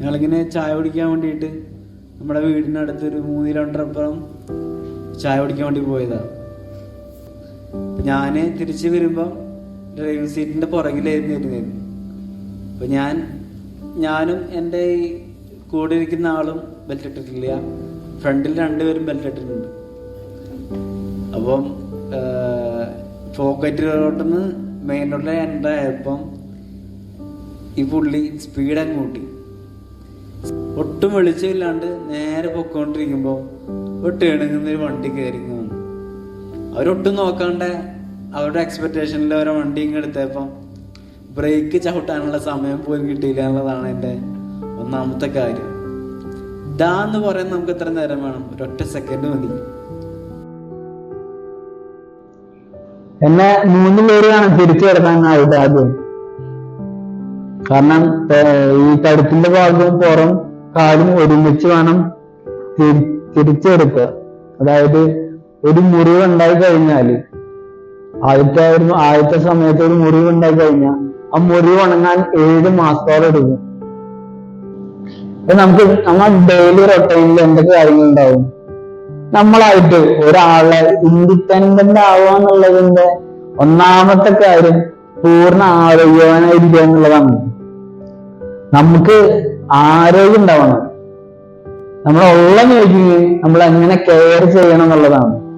ഞങ്ങളിങ്ങനെ ചായ കുടിക്കാൻ വേണ്ടിയിട്ട് നമ്മുടെ വീടിനടുത്ത് ഒരു മൂന്ന് കിലോമീറ്റർ അപ്പുറം ചായ കുടിക്കാൻ വേണ്ടി പോയതാ. ഞാൻ തിരിച്ചു വരുമ്പം ഡ്രൈവിംഗ് സീറ്റിന്റെ പുറകിലായിരുന്നു ഇരുന്നത് അപ്പൊ ഞാൻ ഞാനും എന്റെ ഈ കൂടെ ഇരിക്കുന്ന ആളും ബെൽറ്റ് ഇട്ടിട്ടില്ല. ഫ്രണ്ടിൽ രണ്ടുപേരും ബെൽറ്റ് ഇട്ടിട്ടുണ്ട്. അപ്പം പോക്കറ്റ് റോട്ടിന്ന് മെയിൻ റോഡിലെ എന്റെ ആയപ്പം ഈ പുള്ളി സ്പീഡ് അങ്ങ് കൂട്ടി. ഒട്ടും വെളിച്ചമില്ലാണ്ട് നേരെ പൊക്കോണ്ടിരിക്കുമ്പോൾ ഒട്ട് ടേണിങ്ങുന്ന ഒരു വണ്ടി കയറി വന്നു അവരൊട്ടും നോക്കാണ്ട് അവരുടെ എക്സ്പെക്ടേഷനിൽ ഓരോ വണ്ടി എടുത്തപ്പം ബ്രേക്ക് ചവിട്ടാനുള്ള സമയം പോലും കിട്ടിയില്ല എന്നുള്ളതാണ് എന്റെ ഒന്നാമത്തെ കാര്യം. ഇതാ എന്ന് പറയാൻ നമുക്ക് എത്ര നേരം വേണം. ഒരൊറ്റ സെക്കൻഡ് മതി. എന്നെ മൂന്ന് പേരാണ് തിരിച്ചു കിടക്കാനായിട്ട് ആദ്യം കാരണം ഈ കടുത്തിന്റെ ഭാഗവും പുറം കാലും ഒരുമിച്ച് വേണം തിരി- തിരിച്ചെടുക്കുക. അതായത് ഒരു മുറിവ് ഉണ്ടായി കഴിഞ്ഞാൽ ആദ്യത്തെ ആദ്യത്തെ സമയത്ത് ഒരു മുറിവ് ഉണ്ടായി കഴിഞ്ഞാൽ ആ മുറിവ് ഉണങ്ങാൻ ഏഴ് മാസത്തോളം എടുക്കും. നമുക്ക് നമ്മൾ ഡെയിലി റൊട്ടൈനിൽ എന്തൊക്കെ കാര്യങ്ങൾ ഉണ്ടാവും? നമ്മളായിട്ട് ഒരാളെ ഇൻഡിപെൻഡന്റ് ആവുക എന്നുള്ളതിന്റെ ഒന്നാമത്തെ കാര്യം പൂർണ ആരോഗ്യവാനായിരിക്കുക എന്നുള്ളതാണ്. നമുക്ക് ആരോഗ്യം ഉണ്ടാവണം. നമ്മളെ ഉള്ള നോക്കി നമ്മൾ എങ്ങനെ കെയർ ചെയ്യണം എന്നുള്ളതാണ്.